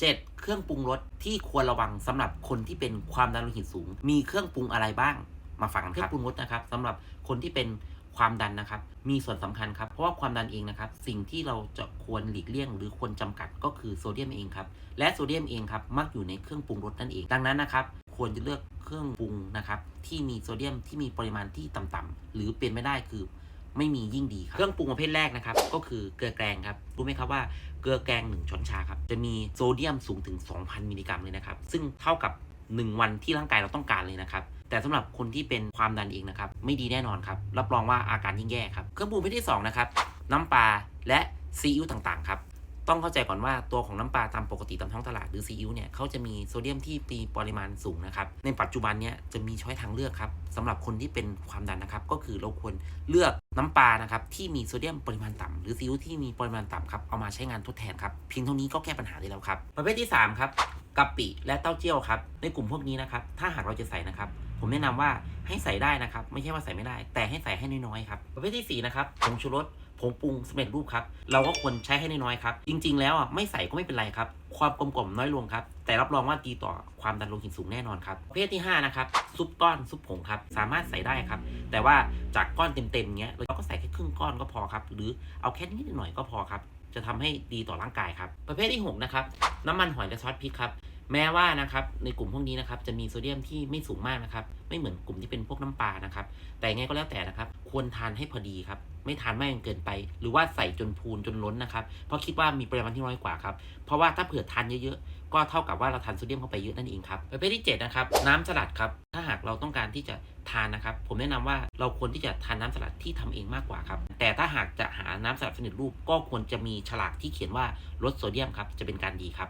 7 เครื่องปรุงรสที่ควรระวังสำหรับคนที่เป็นความดันโลหิตสูง มีเครื่องปรุงอะไรบ้าง มาฟังกันครับเครื่องปรุงรสนะครับสำหรับคนที่เป็นความดันนะครับ มีส่วนสำคัญครับ เพราะว่าความดันเองนะครับ สิ่งที่เราจะควรหลีกเลี่ยง หรือควรจำกัดก็คือโซเดียมเองครับ และโซเดียมเองครับ มักอยู่ในเครื่องปรุงรสนั่นเอง ดังนั้นนะครับ ควรจะเลือกเครื่องปรุงนะครับ ที่มีโซเดียมที่มีปริมาณที่ต่ำๆหรือเป็นไม่ได้คือ ไม่มียิ่งดีครับเครื่องปรุงประเภทแรกนะครับก็คือเกลือแกงครับรู้ไหมครับว่าเกลือแกง 1 ช้อนชาครับจะมีโซเดียมสูงถึง 2,000 มิลลิกรัมเลยนะครับซึ่งเท่ากับ 1 วันที่ร่างกายเราต้องการเลยนะครับแต่สำหรับคนที่เป็นความดันเองนะครับไม่ดีแน่นอนครับรับรองว่าอาการยิ่งแย่ครับเครื่องปรุงประเภทที่สองนะครับน้ำปลาและซีอิ๊วต่างๆครับ ต้องเข้าใจก่อนว่าตัวของน้ำปลาตามปกติตามท้องตลาดหรือซีอิ๊วเนี่ยเขาจะมีโซเดียมที่มีปริมาณสูงนะครับ ในปัจจุบันเนี่ยจะมีช้อยทางเลือกครับสำหรับคนที่เป็นความดันนะครับ ก็คือเราควรเลือกน้ำปลานะครับที่มีโซเดียมปริมาณต่ำหรือซีอิ๊วที่มีปริมาณต่ำครับเอามาใช้งานทดแทนครับเพียงเท่านี้ก็แก้ปัญหาได้แล้วครับประเภทที่สามครับกะปิและเต้าเจี้ยวครับในกลุ่มพวกนี้นะครับถ้าหากเราจะใส่นะครับผมแนะนำว่าให้ใส่ได้นะครับ ไม่ใช่ว่าใส่ไม่ได้ แต่ให้ใส่ให้น้อยๆครับประเภทที่สี่นะครับผงชูรส ผงปรุงสำเร็จรูปครับ เราก็ควรใช้ให้น้อยๆครับ จริง ๆ แล้วอะไม่ใส่ก็ไม่เป็นไรครับ ความกลมกล่อมน้อยลงครับ แต่รับรองว่าดีต่อความดันโลหิตสูงแน่นอนครับประเภทที่ห้านะครับ ซุปก้อนซุปผงครับ สามารถใส่ได้ครับ แต่ว่าจากก้อนเต็มๆเงี้ยเราก็ใส่แค่ครึ่งก้อนก็พอครับ หรือเอาแค่นิดหน่อยก็พอครับ จะทำให้ดีต่อร่างกายครับ ประเภทที่หกนะครับ น้ำมันหอยและซอสพริกครับแม้ว่านะครับในกลุ่มพวกนี้นะครับจะมีโซเดียมที่ไม่สูงมากนะครับ ไม่เหมือนกลุ่มที่เป็นพวกน้ำปลานะครับ แต่ไงก็แล้วแต่นะครับ ควรทานให้พอดีครับ ไม่ทานมากจนเกินไป หรือว่าใส่จนพูนจนล้นนะครับ เพราะคิดว่ามีปริมาณที่น้อยกว่าครับ เพราะว่าถ้าเผื่อทานเยอะๆ ก็เท่ากับว่าเราทานโซเดียมเข้าไปเยอะนั่นเองครับ ประเภทที่ 7 นะครับ น้ำสลัดครับ ถ้าหากเราต้องการที่จะทานนะครับ ผมแนะนำว่าเราควรที่จะทานน้ำสลัดที่ทำเองมากกว่าครับ แต่ถ้าหากจะหาน้ำสลัดสำเร็จรูปก็ควรจะมีฉลากที่เขียนว่าลดโซเดียมครับ จะเป็นการดีครับ